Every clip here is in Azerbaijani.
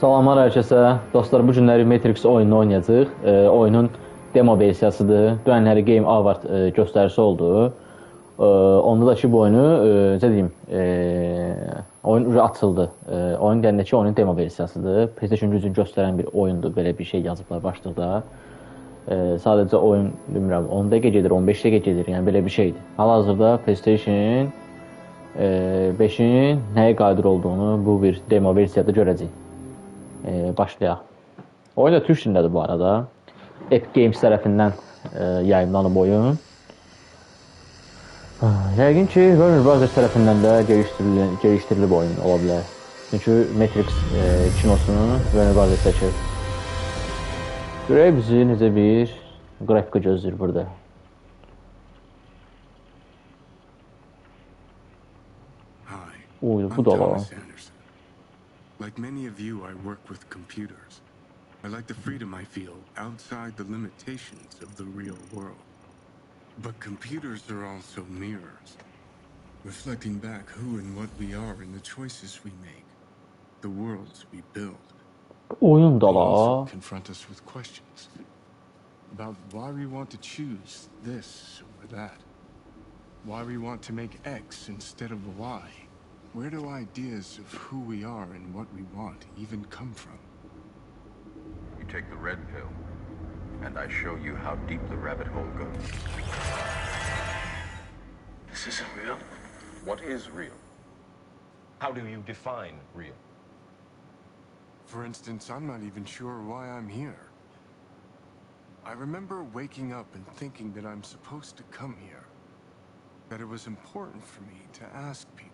Salamlar hər kəsə. Dostlar, bu günləri Matrix oyununu oynayacağıq. E, oyunun demo versiyasıdır. Dünənləri Game Award e, göstərisi oldu. E, onda da ki bu oyunu, e, necə deyim, e, oyun ucu açıldı. E, oyun gəlindəki oyunun demo versiyasıdır. PlayStation gücünü göstərən bir oyundur. Belə bir şey yazıblar başlıqda. E, sadəcə oyun bilmirəm 10 dəqiqə gedir, 15 dəqiqə gedir. Yəni belə bir şeydir. Hal-hazırda PlayStation e, 5-in nəyə qadir olduğunu bu bir demo versiyada görəcəyik. E, başlayaq. Oyun da türk dilindədir bu arada. Epic Games tərəfindən e, yayımlanıb oyun. Ah, Yəqin ki, Warner Bros tərəfindən də gəlişdirilən gəlişdirilib oyun ola bilər. Çünki Matrix e, kinosunu Warner Bros çəkir. Görək bizi necə bir qrafika gözləyir burada. Hi. Oy, bu I'm da var. Like many of you, I work with computers. I like the freedom I feel outside the limitations of the real world. But computers are also mirrors, reflecting back who and what we are in the choices we make, the worlds we build. Oyun They also confront us with questions about why we want to choose this or that, why we want to make X instead of Y. Where do ideas of who we are and what we want even come from? You take the red pill, and I show you how deep the rabbit hole goes. This isn't real. What is real? How do you define real? For instance, I'm not even sure why I'm here. I remember waking up and thinking that I'm supposed to come here. That it was important for me to ask people,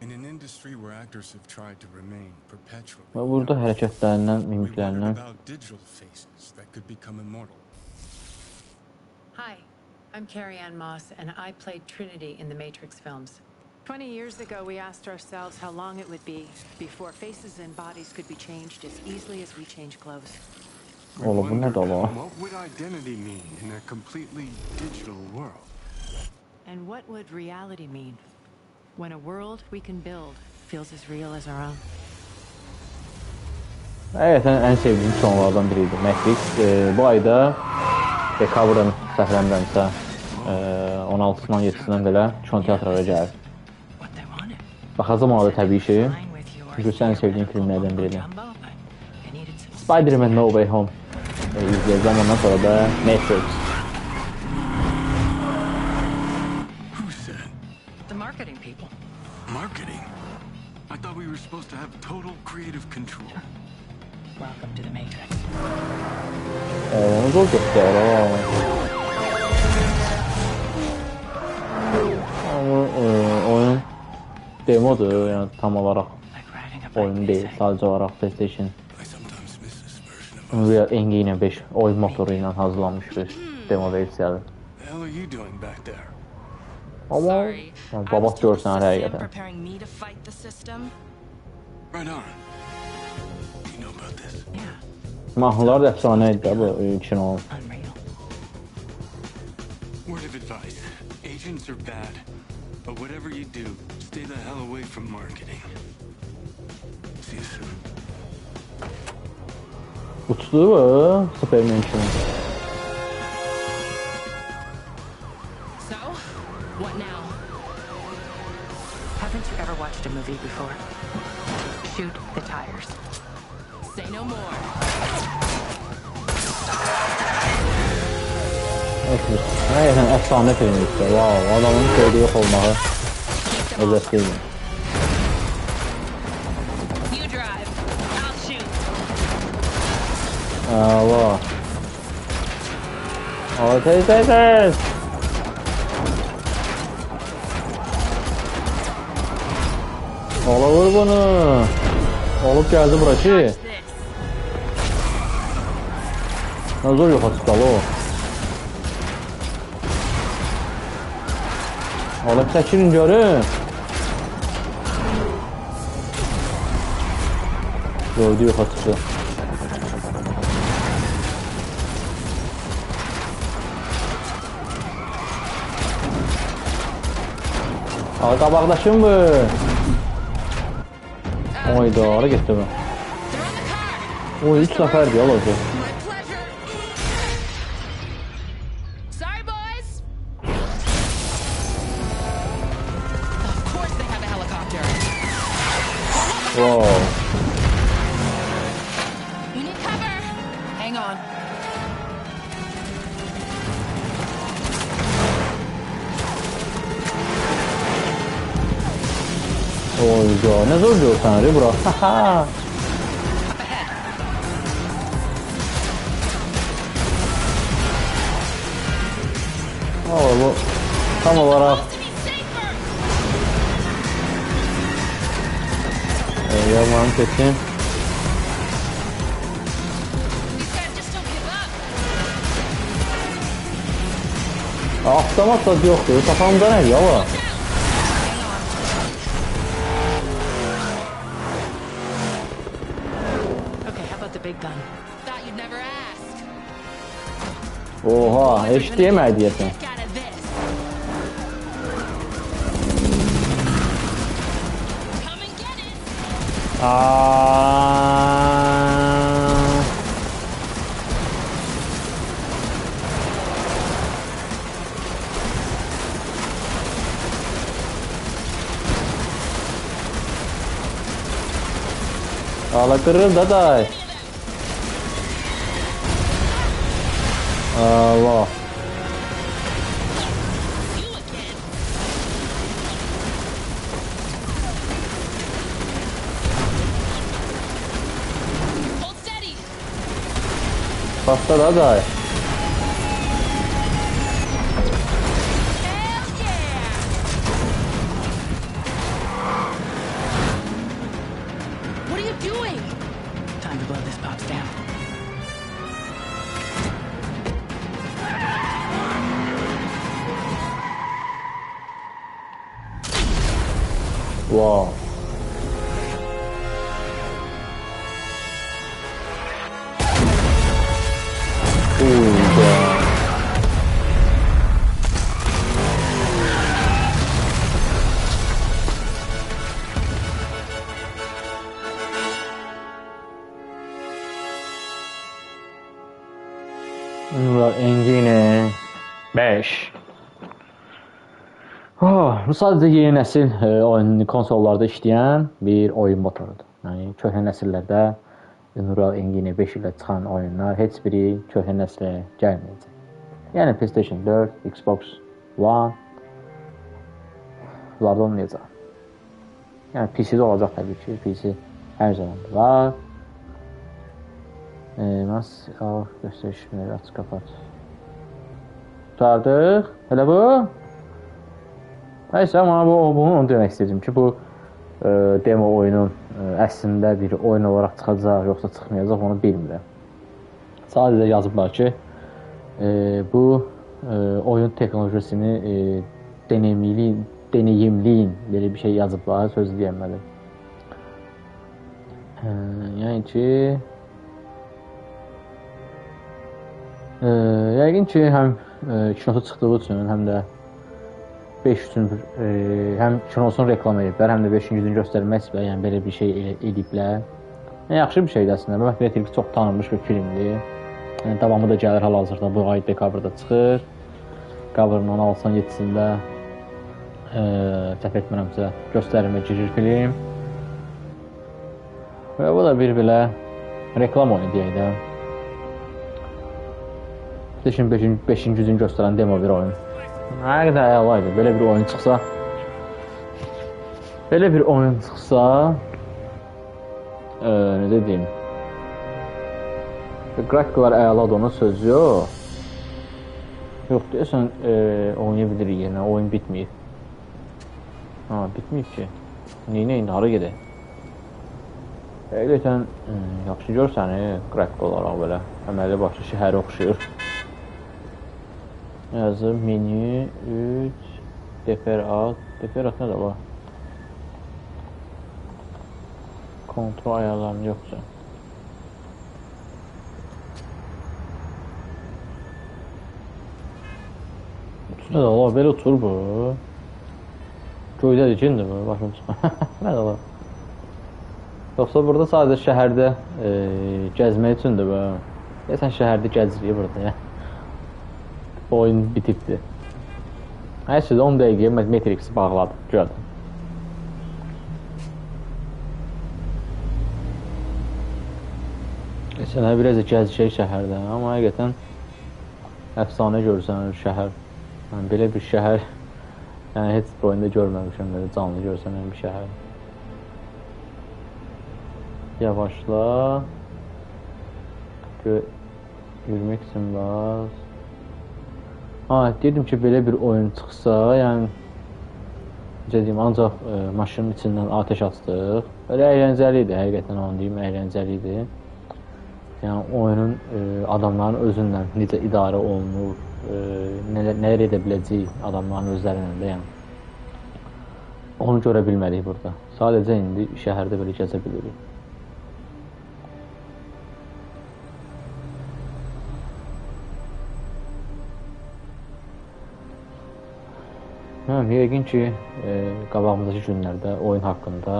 In an industry where actors have tried to remain perpetually. Və burada young, hərəkətlərindən, we wondered about digital faces that could become immortal. Hi, I'm Carrie Ann Moss, and I played Trinity in the Matrix films. 20 years ago, we asked ourselves how long it would be before faces and bodies could be changed as easily as we change clothes. We Oğlum, bu ne wondered, dala? What would identity mean in a completely digital world? And what would reality mean when a world we can build feels as real as our own? Həqiqətən ən sevdiyim sonlardan biri idi Matrix. E, bu ayda dekabrın səhvləmirəmsə e, 16-sından 7-sindən belə. What they wanted. Baxacağam ona da təbii ki. Çünki sən sevdiyin filmlərdən biridir. Spider-Man No Way Home e, izləyəcəm ondan sonra da Matrix. were supposed to have total creative control. Welcome to the Matrix. Arabamız olacaktı araba. Ama e, oyun demodu yani tam olarak. Oyun değil sadece olarak PlayStation. Real Engine 5 oyun motoruyla hazırlanmış bir demo versiyonu. Ama babası görsen her yerden. Right on. You know about this? Yeah, Mahnılar da əfsanə idi də bu e, kino. unreal. Word of advice. Agents are bad. But whatever you do, stay the hell away from marketing. See you soon. Uçdu bu Superman kimi. So, what now? Haven't you ever watched a movie before? Həqiqətən əfsanə filmdir. Vau, adamın söylediği yox olmağı özellikle. Allah. Allah tez tez tez. Ola vur bunu. Olup geldi burası. Nasıl yok açıkçası o. Balık kaçırın diyorum. Gördü yok atışı. Arka bağdaşım mı? Oyda ara gitti mi? O 3 seferdi ya olacak. crawl. You need cover. Hang on. Oldu. Ne zor diyor sen Rebro. Haha. Ama bu tam olarak Devam kötü. Avtomat da yoktu. Kafamda ne yava? Oha, HDMI diyesin. 啊好了，个人打打。啊哇 Pasta da day. Hell yeah. What are you doing? Time to blow this box down. Wow. Engini 5 Oh, bu sadəcə yeni nəsil e, oyun konsollarda işləyən bir oyun motorudur. Yəni köhnə nəsillərdə Unreal Engine 5 ilə çıxan oyunlar heç biri köhnə nəslə gəlməyəcək. Yəni PlayStation 4, Xbox One bunlarda olmayacaq. Yəni PC-də olacaq təbii ki. PC hər zaman var. E, mas al göstərişləri aç kapat. Qurtardıq. Elə bu. Nəysə, amma bu bunu onu demək istəyirəm ki, bu e, demo oyunun e, əslində bir oyun olaraq çıxacaq, yoxsa çıxmayacaq, onu bilmirəm. Sadəcə yazıblar ki, e, bu e, oyun texnologiyasını e, deneyimli deneyimliyin belə bir şey yazıblar, söz deyəmədim. E, yəni ki, e, yəqin ki, həm e, kinosu çıxdığı üçün, həm də 5 üçün e, həm kinosunu reklam ediblər, həm də 5-ci günü göstərmək istəyiblər, yəni belə bir şey elə- ediblər. Yəni, yaxşı bir şeydir əslində. Mən belə ki, çox tanınmış bir filmdir. Yəni, davamı da gəlir hal-hazırda bu ay dekabrda çıxır. Dekabrın 16-17-sində e, səhv etmirəmsə göstərimə girir film. Və bu da bir belə reklam oyunu deyək də. PlayStation 5-ci gücünü göstərən demo bir oyun. Nə qədər əla idi. Belə bir oyun çıxsa, belə bir oyun çıxsa, e, necə deyim? Qrafiklər əladır, ona söz yox. Yox, deyəsən e, oynaya bilirik yenə, oyun bitməyib. Ha, bitməyib ki. Neynə indi hara gedək? Həqiqətən hmm, yaxşı görsəni qrafik olaraq belə əməlli başlı şəhərə oxşuyur. Yazıb menü 3 Defer at. Defer at nə də var? Kontrol ayarlarını yoxsa. Nə də ola belə otur bu. Göydə dikindir bu, başım çıxır. nə də ola. Yoxsa burada sadəcə şəhərdə e, gəzmək üçündür bu. Deyəsən şəhərdə gəzirik burada ya. Oyun bitibdir. Şeydə 10 dəqiqəyə Matrix bağladı. Gördüm. Sənə biraz da gəzişək şəhərdə, amma həqiqətən əfsanə görsənir şəhər. Yəni belə bir şəhər yəni heç bir oyunda görməmişəm belə canlı görsənən bir şəhər. Yavaşla. Gö yürümək üçün bas. Ha, dedim ki, belə bir oyun çıxsa, yəni necə deyim, ancaq e, maşının içindən atəş açdıq. Belə əyləncəli idi, həqiqətən onu deyim, əyləncəli idi. Yəni oyunun e, adamların özündən necə idarə olunur, e, nələr, nələr edə biləcək adamların özlərinin də, yəni. Onu görə bilmədik burada. Sadəcə indi şəhərdə belə gəzə bilirik. Hə, yəqin ki, e, qabağımızdakı günlərdə oyun haqqında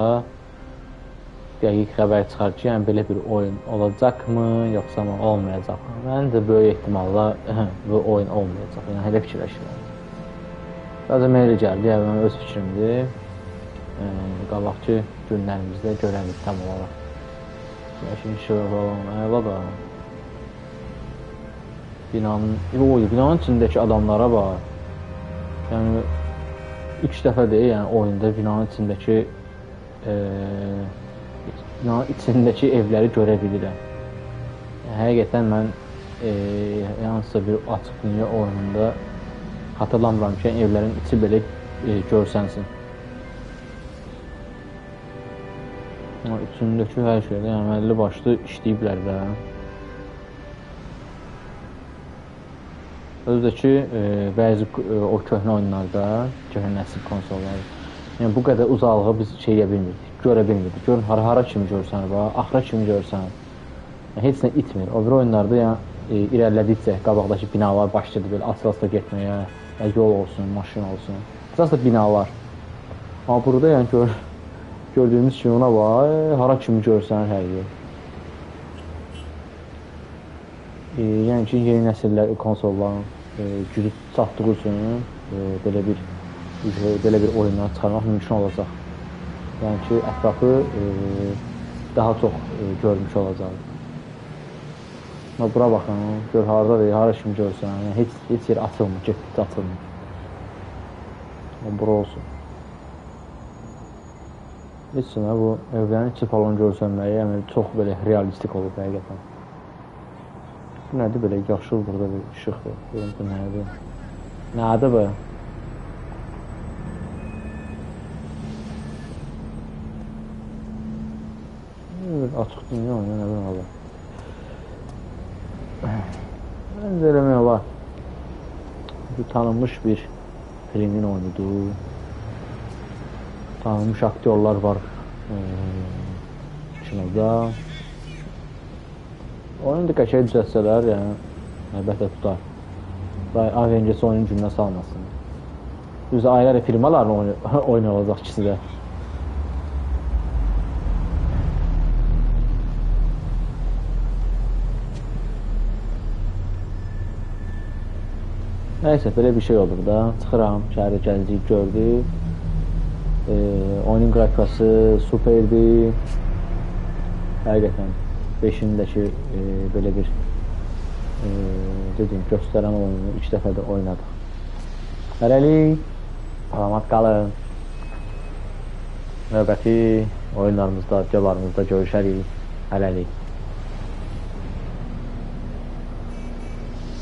dəqiq xəbər çıxar ki, yəni belə bir oyun olacaqmı, yoxsa mı olmayacaqmı? Məncə böyük ehtimalla bu oyun olmayacaq. Yəni elə fikirləşirəm. Sadəcə mənə elə gəldi, yəni mənim öz fikrimdir. E, qabaqçı günlərimizdə görərik tam olaraq. Yaşın olan, əla da. Binanın, o binanın içindəki adamlara bax. Yəni ilk dəfədir, yəni oyunda binanın içindəki e, binanın içindəki evləri görə bilirəm. Yəni, həqiqətən mən e, hansısa bir açıq dünya oyununda hatırlamıram ki, evlərin içi belə e, görsənsin. Amma içindəki hər şeydə yəni əlli başlı işləyiblər də. Özdəki e, bəzi e, o köhnə oyunlarda, köhnə nəsil konsollar, yəni bu qədər uzaqlığı biz şey edə bilmirdik, görə bilmirdik. Görün hara hara kimi görsən, bax, axıra kimi görsən. Yəni, heç nə itmir. O bir oyunlarda yəni e, irəlilədikcə qabaqdakı binalar başladı belə asıla-asıla getməyə, yəni yol olsun, maşın olsun. Əsas da binalar. Amma burada yəni gör, gördüyümüz kimi ona e, hara kimi görsən hər yer. E, yəni ki, yeni nəsillər konsolların gücü çatdığı üçün e, belə bir e, belə bir oyunlar çıxarmaq mümkün olacaq. Yəni ki, ətrafı e, daha çox görmüş olacaq. Amma bura baxın, gör hardadır, hara kimi görsən, yəni heç heç yer açılmır, getdikcə açılmır. Amma bura olsun. Heç nə bu evlərin içi falan görsənməyi, yəni çox belə realistik olub həqiqətən. Nədir belə yaşıl burada bir işıqdır. Görüm bu nədir? Nədir bu? Açıq dünya oyunu nə bilim ola. Məncə eləmək olar. Bu tanınmış bir filmin oyunudur. Tanınmış aktyorlar var e, kinoda. Oyunu da qəşəng düzəltsələr, yəni əlbəttə tutar. Day Avengers oyunun gününə salmasın. Düz ayrı firmalarla olacaq ikisi də. Nəysə, belə bir şey olur da. Çıxıram, şəhərdə gəzirik, gördük. E, oyunun qrafikası superdir. Həqiqətən 5-indəki e, belə bir e, dedim, göstərən oyunu ilk dəfə də oynadıq. Hələlik, salamat qalın. Növbəti oyunlarımızda, videolarımızda görüşərik. Hələlik.